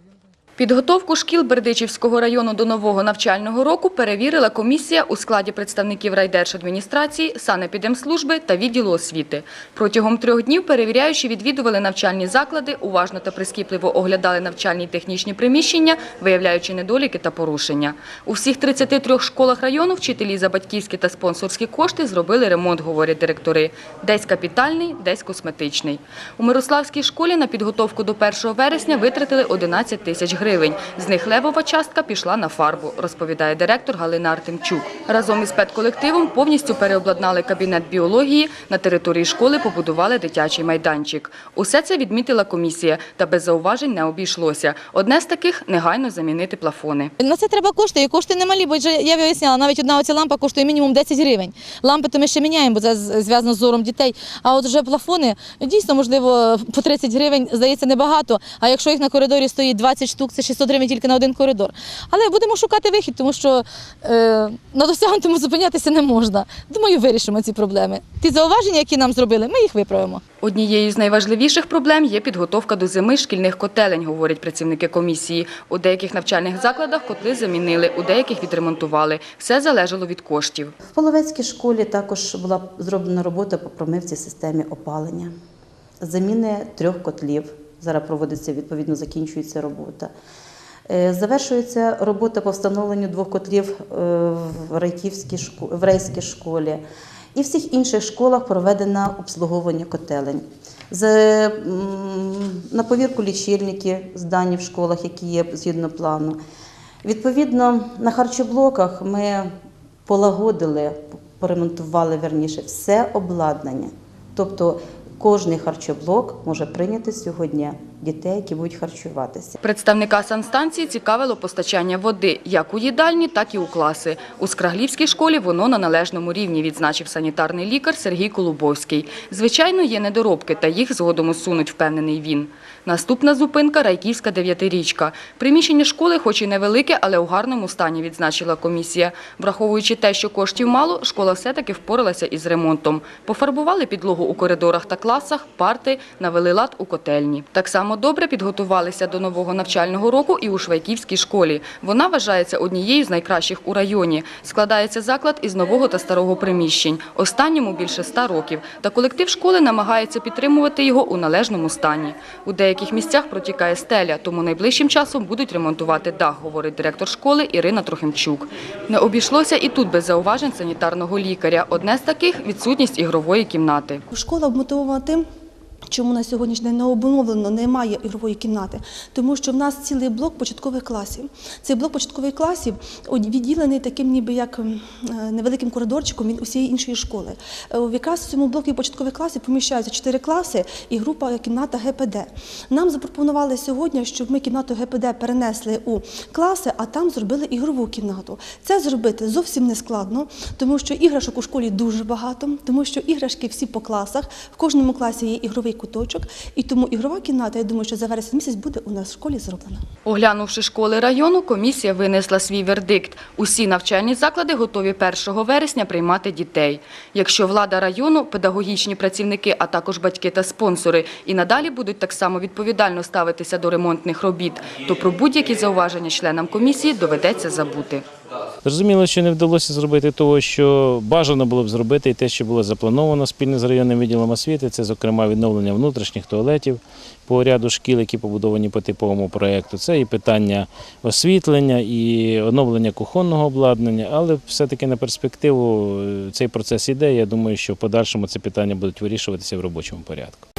está. Pues. Підготовку шкіл Бердичівського району до нового навчального року перевірила комісія у складі представників райдержадміністрації, санепідемслужби та відділу освіти. Протягом трьох днів перевіряючі відвідували навчальні заклади, уважно та прискіпливо оглядали навчальні й технічні приміщення, виявляючи недоліки та порушення. У всіх 33 школах району вчителі за батьківські та спонсорські кошти зробили ремонт, говорять директори. Десь капітальний, десь косметичний. У Мирославській школі на підготовку до 1 вересня витратили 11 тисяч гривень. З них левова частка пішла на фарбу, розповідає директор Галина Артемчук. Разом із педколективом повністю переобладнали кабінет біології, на території школи побудували дитячий майданчик. Усе це відмітила комісія, та без зауважень не обійшлося. Одне з таких – негайно замінити плафони. На це треба кошти, і кошти немалі, бо я виясняла, навіть одна оця лампа коштує мінімум 10 гривень. Лампи то ми ще міняємо, бо це зв'язано з зором дітей. А от вже плафони, дійсно, можливо, по 30 гривень, здається, небагато. А якщо їх на коридорі стоїть 20 штук, це 600 гривень тільки на один коридор. Але будемо шукати вихід, тому що е, на досягнутому зупинятися не можна. Думаю, вирішимо ці проблеми. Ті зауваження, які нам зробили, ми їх виправимо. Однією з найважливіших проблем є підготовка до зими шкільних котелень, говорять працівники комісії. У деяких навчальних закладах котли замінили, у деяких відремонтували. Все залежало від коштів. В Половецькій школі також була зроблена робота по промивці системі опалення, заміни трьох котлів. Зараз проводиться відповідно, закінчується робота. Е, Завершується робота по встановленню двох котлів е, в Райківській шко- в Рейській школі. І в всіх інших школах проведено обслуговування котелень. На повірку лічильники здані в школах, які є згідно плану. Відповідно, на харчоблоках ми полагодили, поремонтували верніше все обладнання. Тобто кожний харчоблок може прийняти сьогодні дітей, які будуть харчуватися. Представника санстанції цікавило постачання води як у їдальні, так і у класи. У Скраглівській школі воно на належному рівні, відзначив санітарний лікар Сергій Колубовський. Звичайно, є недоробки, та їх згодом усунуть, впевнений він. Наступна зупинка – Райківська дев'ятирічка. Приміщення школи хоч і невелике, але у гарному стані, відзначила комісія. Враховуючи те, що коштів мало, школа все-таки впоралася із ремонтом. Пофарбували підлогу у коридорах та класах, парти, навели лад у котельні. Так само добре підготувалися до нового навчального року і у Швайківській школі. Вона вважається однією з найкращих у районі. Складається заклад із нового та старого приміщень. Останньому більше ста років. Та колектив школи намагається підтримувати його у належному стані. У деяких місцях протікає стеля, тому найближчим часом будуть ремонтувати дах, говорить директор школи Ірина Трохимчук. Не обійшлося і тут без зауважень санітарного лікаря. Одне з таких – відсутність ігрової кімнати. Школа обмотована тим. Чому на сьогоднішній день не обновлено, немає ігрової кімнати? Тому що в нас цілий блок початкових класів. Цей блок початкових класів відділений таким, ніби як е, невеликим коридорчиком від усієї іншої школи. Е, Якраз в цьому блокі початкових класів поміщаються чотири класи і група кімната ГПД. Нам запропонували сьогодні, щоб ми кімнату ГПД перенесли у класи, а там зробили ігрову кімнату. Це зробити зовсім не складно, тому що іграшок у школі дуже багато, тому що іграшки всі по класах. В кожному класі є ігровий куточок, і тому ігрова кімната, я думаю, що за вересень місяць буде у нас в школі зроблена. Оглянувши школи району, комісія винесла свій вердикт. Усі навчальні заклади готові 1 вересня приймати дітей. Якщо влада району, педагогічні працівники, а також батьки та спонсори і надалі будуть так само відповідально ставитися до ремонтних робіт, то про будь-які зауваження членам комісії доведеться забути. Зрозуміло, що не вдалося зробити того, що бажано було б зробити, і те, що було заплановано спільно з районним відділом освіти, це, зокрема, відновлення внутрішніх туалетів по ряду шкіл, які побудовані по типовому проєкту. Це і питання освітлення, і оновлення кухонного обладнання, але все-таки на перспективу е, цей процес іде. Я думаю, що в подальшому це питання будуть вирішуватися в робочому порядку.